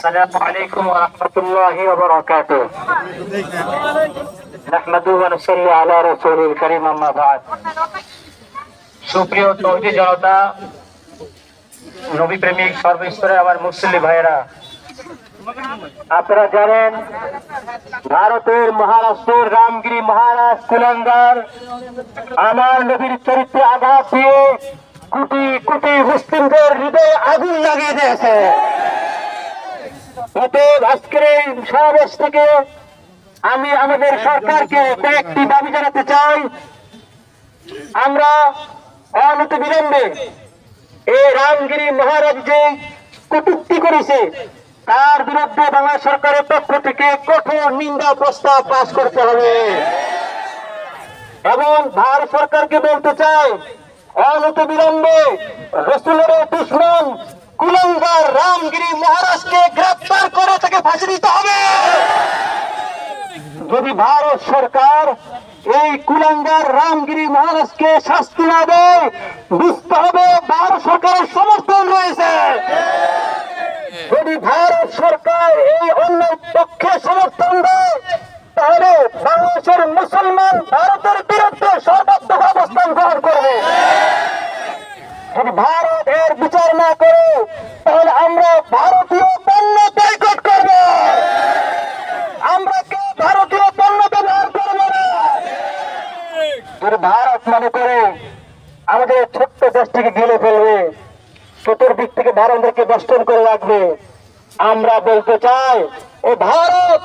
السلام عليكم ورحمة الله وبركاته نحمده ونصلي على رسوله الكريم أما بعد সুপ্রিয় তৌহিদি জনতা নবী প্রেমিক সর্বস্তরে আমার মুসলিম ভাইয়েরা আপনারা জানেন ভারতের মহারাষ্ট্রের রামগিরি মহারাজ কুলাঙ্গার আমার নবীর চরিত্রে আঘাত দিয়ে কোটি কোটি মুসলিমদের হৃদয়ে আগুন লাগিয়ে দিয়েছে অতএব আজকের এই সমাবেশ থেকে আমি আমাদের সরকারকে কয়েকটি দাবি জানাতে চাই। আমরা অনতি বিলম্বে এই রামগিরি মহারাজ যে কটুক্তি করেছে। তার বিরুদ্ধে বাংলা সরকারের পক্ষ থেকে কঠোর নিন্দা প্রস্তাব পাশ করতে হবে। এবং ভারত সরকারকে বলতে চাই, অনত বিলম্বে রসুলের দুশ্মন কুলঙ্গার রামগিরি মহারাজকে গ্রেপ্তার করে তাকে ফাঁসি দিতে হবে। যদি ভারত সরকার এই কুলাঙ্গার রামগিরি মহারাজকে শাস্তি না দেয়, বুঝতে হবে ভারত সরকারের সমর্থন রয়েছে। যদি ভারত সরকার এই অন্য পক্ষে সমর্থন দেয়, তাহলে বাংলাদেশের মুসলমান ভারতের বিরুদ্ধে সর্বাত্মক অবস্থান গ্রহণ করবে। যদি ভারত এর বিচার না করে তাহলে আমরা ভারতীয় পণ্য বয়কট করব। আমরা কেউ ভারতীয় পণ্য ব্যবহার করব না? ভারত মনে করে আমাদের ছোট্ট দেশটিকে গিলে ফেলবে, চতুর্দিক থেকে ভারতকে বেষ্টন করে রাখবে। আমরা বলতে চাই, ও ভারত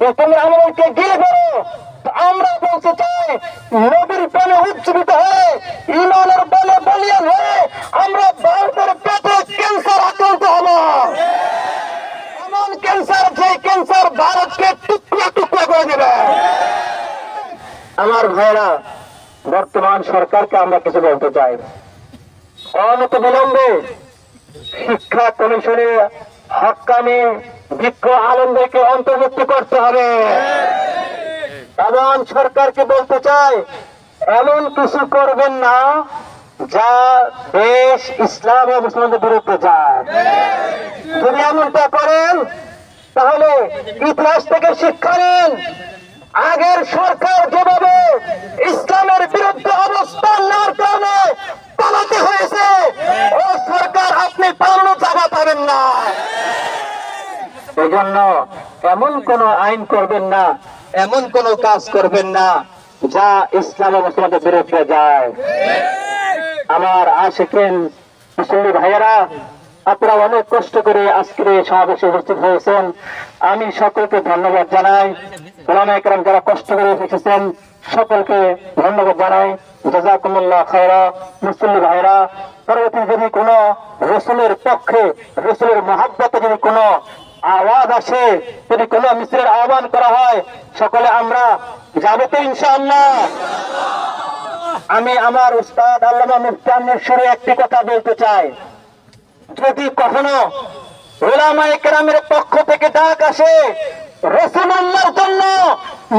এ তুমি আমাদেরকে গিলে ফেলো আমরা বলতে চাই, নবীর বলে উজ্জীবিত ভাইরা, বর্তমান সরকারকে আমরা কিছু বলতে চাই। অনত বিলম্বে শিক্ষা কমিশনে হকানি বিজ্ঞ আলমদেরকে অন্তর্ভুক্ত করতে হবে। এমন সরকারকে বলতে চাই, এমন কিছু করবেন না যা দেশ, ইসলাম ও মুসলমানদের বিরুদ্ধে যায়। যদি এমনটা করেন, তাহলে ইতিহাস থেকে শিক্ষা নিন। আগের সরকার যেভাবে ইসলামের বিরুদ্ধে অবস্থান নেওয়ার কারণে পালাতে হয়েছে, ও সরকার আপনি পালানো চাপা পাবেন না। এজন্য এমন কোন আইন করবেন না, এমন কোন কাজ করবেন না, যা ইসলাম মুসলমানদের বিরুদ্ধে যায়। আমার আশেকেন মুসল্লি ভাইয়েরা আপনারা অনেক কষ্ট করে আজকের এই সমাবেশে উপস্থিত হয়েছেন। আমি সকলকে ধন্যবাদ জানাই। একরাম যারা কষ্ট করে এসেছেন, সকলকে ধন্যবাদ জানাই। জাজাকুমুল্লাহ খায়রা, মুসল্লি ভাইরা পরবর্তী যদি কোনো রসুলের পক্ষে, রসুলের মহাব্বতে যদি কোনো আওয়াজ আসে, যদি কোনো মিশ্রের আহ্বান করা হয়, সকলে আমরা যাব তো ইনশাআল্লাহ। আমি আমার উস্তাদ আল্লামা মুফতানের সুরে একটি কথা বলতে চাই। যদি কখনো ওলামা একরামের পক্ষ থেকে ডাক আসে রসুল্লাহর জন্য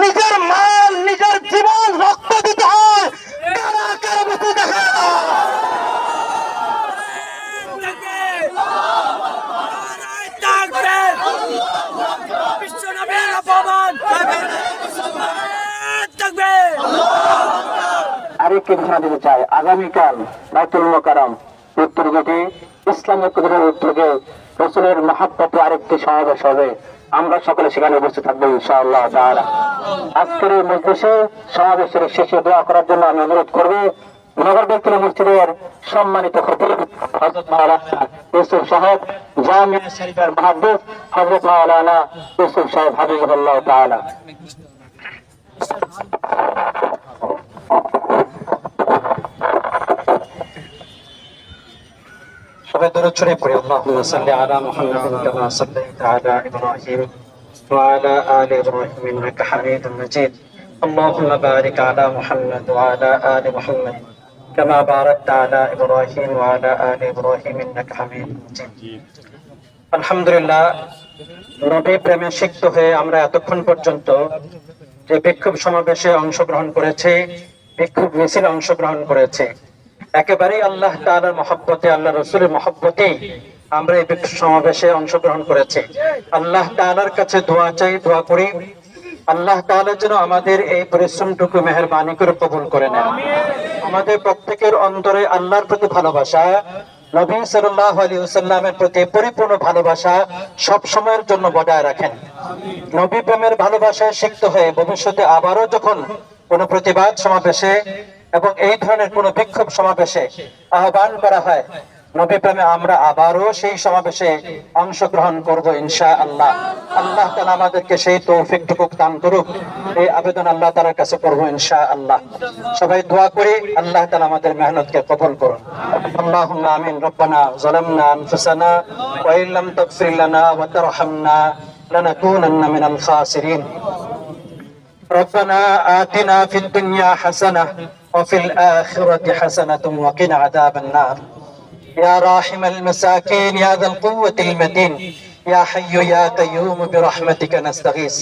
নিজের মাল, নিজের জীবন রক্ত দিতে হয়। আরেকটি ঘোষণা দিতে চাই। আগামীকাল বাইতুল মোকারম উত্তর গেটে ইসলামিক উদ্যোগে রসুলের মহাব্বতে আরেকটি সমাবেশ হবে। আমরা সকলে সেখানে উপস্থিত থাকব ইনশাআল্লাহ আজকের এই সমাবেশের শেষে দোয়া করার জন্য আমি অনুরোধ করব নগর ব্যক্তির মসজিদের সম্মানিত খতিব মাওলানা ইউসুফ সাহেব, জামিয়া শরীফের ইউসুফ সাহেব সবাই দরুদ শরীফ পড়ি আল্লাহুম্মা সাল্লি আলা মুহাম্মাদিন কামা সাল্লাইতা আলা ইব্রাহিম ওয়া আলা আলি ইব্রাহিম ইন্নাকা হামিদুম মাজিদ اللهم بارك على محمد وعلى آل محمد كما باركت على إبراهيم وعلى آل إبراهيم إنك حميد مجيد আলহামদুলিল্লাহ নবী প্রেমে সিক্ত হয়ে আমরা এতক্ষণ পর্যন্ত যে বিক্ষোভ সমাবেশে অংশগ্রহণ করেছি বিক্ষোভ মিছিলে অংশগ্রহণ করেছি একেবারেই আল্লাহ তাআলার মহব্বতে, আল্লাহ রসুলের মহব্বতে আমরা এই সমাবেশে অংশগ্রহণ করেছি। আল্লাহ তাআলার কাছে দোয়া চাই, দোয়া করি। আল্লাহ তাআলা যেন আমাদের এই পরিশ্রমটুকু মেহেরবানি করে কবুল করে নেন। আমাদের প্রত্যেকের অন্তরে আল্লাহর প্রতি ভালোবাসা, নবী সাল্লাল্লাহু আলাইহি ওয়াসাল্লামের প্রতি পরিপূর্ণ ভালোবাসা সব সময়ের জন্য বজায় রাখেন। নবী প্রেমের ভালোবাসায় সিক্ত হয়ে ভবিষ্যতে আবারও যখন কোনো প্রতিবাদ সমাবেশে এবং এই ধরনের কোনো বিক্ষোভ সমাবেশে আহ্বান করা হয় নবী প্রেমে আমরা আবারও সেই সমাবেশে অংশগ্রহণ করব ইনশা আল্লাহ আল্লাহ তালা আমাদেরকে সেই তৌফিকটুকু দান করুক এই আবেদন আল্লাহ তালার কাছে করবো ইনশা আল্লাহ সবাই দোয়া করি আল্লাহ তালা আমাদের মেহনতকে কবল করুন আল্লাহ আমিন রব্বানা ظلمنا أنفسنا وإن لم تغفر لنا وترحمنا لنكونن من الخاسرين ربنا آتنا في الدنيا حسنة وفي الآخرة حسنة وقنا عذاب النار يا راحم المساكين يا ذا القوة المتين يا حي يا قيوم برحمتك نستغيث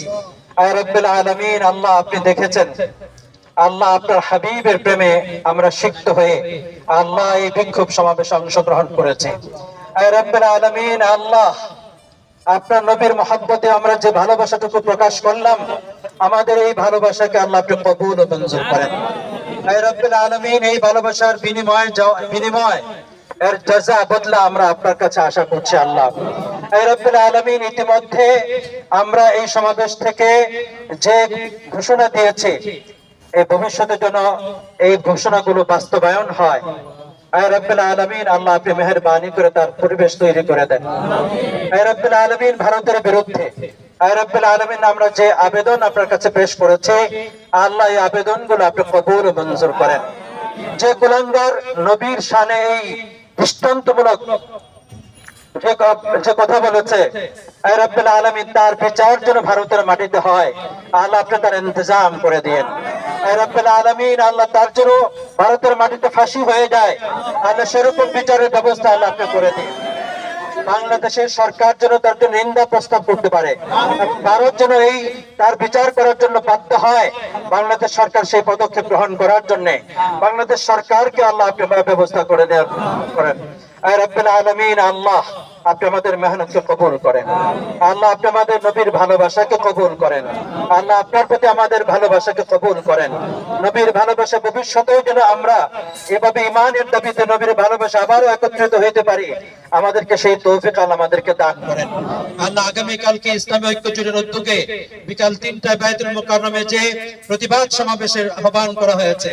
আয় রব্বুল আলামিন আল্লাহ আপনি দেখেছেন আল্লাহ আপনার হাবিবের প্রেমে আমরা সিক্ত হয়ে আল্লাহ এই বিক্ষোভ সমাবেশে অংশগ্রহণ করেছে আয় রব্বুল আলামিন আল্লাহ আপনার নবীর মহাব্বতে আমরা যে ভালোবাসাটুকু প্রকাশ করলাম আমাদের এই ভালোবাসাকে আল্লাহ আপনি কবুল ও মঞ্জুর করেন আয় আলামিন এই ভালোবাসার বিনিময় বিনিময় এর জাযা বদলা আমরা আপনার কাছে আশা করছি, আল্লাহ। আলামিন ইতিমধ্যে আমরা এই সমাবেশ থেকে যে ঘোষণা দিয়েছি, এই ভবিষ্যতের জন্য এই ঘোষণাগুলো বাস্তবায়ন হয়। আল্লাহ আপনি মেহেরবানি করে তার পরিবেশ তৈরি করে দেন। আলামিন ভারতের বিরুদ্ধে রব্বুল আমরা যে আবেদন আপনার কাছে পেশ করেছে, আল্লাহ এই আবেদনগুলো আপনি কবুল মঞ্জুর করেন। যে কুলাঙ্গার নবীর শানে এই দৃষ্টান্তমূলক যে কথা বলেছে রব্বুল তার বিচার ভারতের মাটিতে হয়, আল্লাহ আপনি তার ইন্তজাম করে দিয়েন। রব্বুল আলামিন, আল্লাহ তার জন্য ভারতের মাটিতে ফাঁসি হয়ে যায়, আল্লাহ সেরকম বিচারের ব্যবস্থা আল্লাহ আপনি করে দিন বাংলাদেশের সরকার যেন তার জন্য নিন্দা প্রস্তাব করতে পারে। ভারত যেন এই, তার বিচার করার জন্য বাধ্য হয় বাংলাদেশ সরকার সেই পদক্ষেপ গ্রহণ করার জন্য। বাংলাদেশ সরকারকে আল্লাহ ব্যবস্থা করে দেওয়া করেন। রব্বুল আলামিন, আল্লাহ আপনি আমাদের মেহনতকে কবুল করেন। আল্লাহ আপনি আমাদের নবীর ভালোবাসাকে কবুল করেন। আল্লাহ আপনার প্রতি আমাদের ভালোবাসাকে কবুল করেন। নবীর ভালোবাসা ভবিষ্যতেও যেন আমরা এভাবে ইমানের দাবিতে নবীর ভালোবাসা আবারও একত্রিত হইতে পারি, আমাদেরকে সেই তৌফিক আল্লাহ আমাদেরকে দান করেন। আল্লাহ আগামীকালকে ইসলামী ঐক্য জোটের উদ্যোগে বিকাল তিনটায় বায়তুল মুকাররমে যে প্রতিবাদ সমাবেশের আহ্বান করা হয়েছে